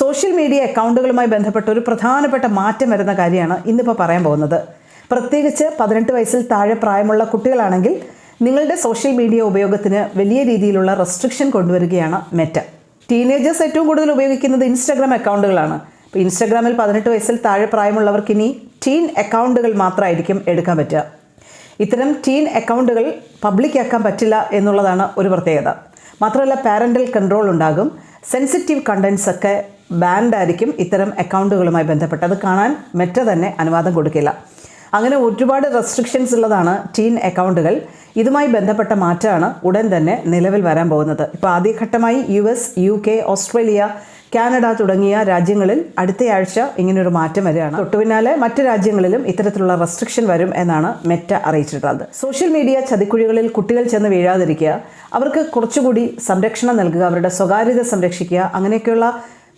Social media അക്കൗണ്ടുകളുമായി ബന്ധപ്പെട്ട ഒരു പ്രധാനപ്പെട്ട മാറ്റം വരുന്ന കാര്യമാണ് ഇന്നിപ്പോൾ പറയാൻ പോകുന്നത്. പ്രത്യേകിച്ച് പതിനെട്ട് വയസ്സിൽ താഴെ പ്രായമുള്ള കുട്ടികളാണെങ്കിൽ നിങ്ങളുടെ സോഷ്യൽ മീഡിയ ഉപയോഗത്തിന് വലിയ രീതിയിലുള്ള റെസ്ട്രിക്ഷൻ കൊണ്ടുവരികയാണ് മെറ്റ. ടീനേജേഴ്സ് ഏറ്റവും കൂടുതൽ ഉപയോഗിക്കുന്നത് ഇൻസ്റ്റാഗ്രാം അക്കൗണ്ടുകളാണ്. ഇപ്പോൾ ഇൻസ്റ്റാഗ്രാമിൽ പതിനെട്ട് വയസ്സിൽ താഴെ പ്രായമുള്ളവർക്ക് ഇനി ടീൻ അക്കൗണ്ടുകൾ മാത്രമായിരിക്കും എടുക്കാൻ പറ്റുക. ഇത്തരം ടീൻ അക്കൗണ്ടുകൾ പബ്ലിക് ആക്കാൻ പറ്റില്ല എന്നുള്ളതാണ് ഒരു പ്രത്യേകത. മാത്രമല്ല പാരന്റൽ കൺട്രോൾ ഉണ്ടാകും. സെൻസിറ്റീവ് കണ്ടൻസ് ഒക്കെ ബാൻഡ് ആയിരിക്കും ഇത്തരം അക്കൗണ്ടുകളുമായി ബന്ധപ്പെട്ട്. അത് കാണാൻ മെറ്റ തന്നെ അനുവാദം കൊടുക്കില്ല. അങ്ങനെ ഒരുപാട് റെസ്ട്രിക്ഷൻസ് ഉള്ളതാണ് ടീൻ അക്കൗണ്ടുകൾ ഇതുമായി ബന്ധപ്പെട്ട മാറ്റമാണ് ഉടൻ തന്നെ നിലവിൽ വരാൻ പോകുന്നത്. ഇപ്പോൾ ആദ്യഘട്ടമായി U S U K Australia Canada തുടങ്ങിയ രാജ്യങ്ങളിൽ അടുത്തയാഴ്ച ഇങ്ങനൊരു മാറ്റം വരികയാണ്. തൊട്ടു പിന്നാലെ മറ്റ് രാജ്യങ്ങളിലും ഇത്തരത്തിലുള്ള റെസ്ട്രിക്ഷൻ വരും എന്നാണ് മെറ്റ അറിയിച്ചിട്ടുള്ളത്. സോഷ്യൽ മീഡിയ ചതിക്കുഴികളിൽ കുട്ടികൾ ചെന്ന് വീഴാതിരിക്കുക അവർക്ക് കുറച്ചുകൂടി സംരക്ഷണം നൽകുക അവരുടെ സ്വകാര്യത സംരക്ഷിക്കുക അങ്ങനെയൊക്കെയുള്ള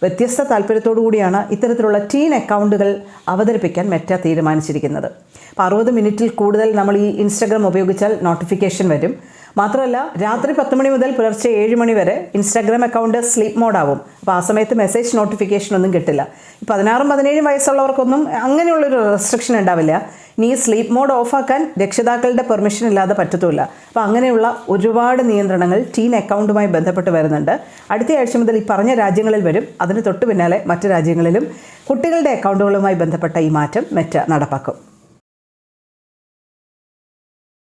വ്യത്യസ്ത താല്പര്യത്തോടു കൂടിയാണ് ഇത്തരത്തിലുള്ള ടീൻ അക്കൗണ്ടുകൾ അവതരിപ്പിക്കാൻ മെറ്റ തീരുമാനിച്ചിരിക്കുന്നത്. അപ്പോൾ അറുപത് മിനിറ്റിൽ കൂടുതൽ നമ്മൾ ഈ ഇൻസ്റ്റഗ്രാം ഉപയോഗിച്ചാൽ നോട്ടിഫിക്കേഷൻ വരും. മാത്രമല്ല രാത്രി പത്ത് മണി മുതൽ പുലർച്ചെ ഏഴ് മണി വരെ ഇൻസ്റ്റാഗ്രാം അക്കൗണ്ട് സ്ലീപ്പ് മോഡാവും. അപ്പോൾ ആ സമയത്ത് മെസ്സേജ് നോട്ടിഫിക്കേഷൻ ഒന്നും കിട്ടില്ല. പതിനാറും പതിനേഴും വയസ്സുള്ളവർക്കൊന്നും അങ്ങനെയുള്ളൊരു റെസ്ട്രിക്ഷൻ ഉണ്ടാവില്ല. ഇനി സ്ലീപ്പ് മോഡ് ഓഫാക്കാൻ രക്ഷിതാക്കളുടെ പെർമിഷൻ ഇല്ലാതെ പറ്റത്തുമില്ല. അപ്പോൾ അങ്ങനെയുള്ള ഒരുപാട് നിയന്ത്രണങ്ങൾ ടീൻ അക്കൗണ്ടുമായി ബന്ധപ്പെട്ട് വരുന്നുണ്ട്. അടുത്ത ആഴ്ച മുതൽ ഈ പറഞ്ഞ രാജ്യങ്ങളിൽ വരും. അതിന് തൊട്ട് പിന്നാലെ മറ്റു രാജ്യങ്ങളിലും കുട്ടികളുടെ അക്കൗണ്ടുകളുമായി ബന്ധപ്പെട്ട ഈ മാറ്റം മെറ്റ നടപ്പാക്കും.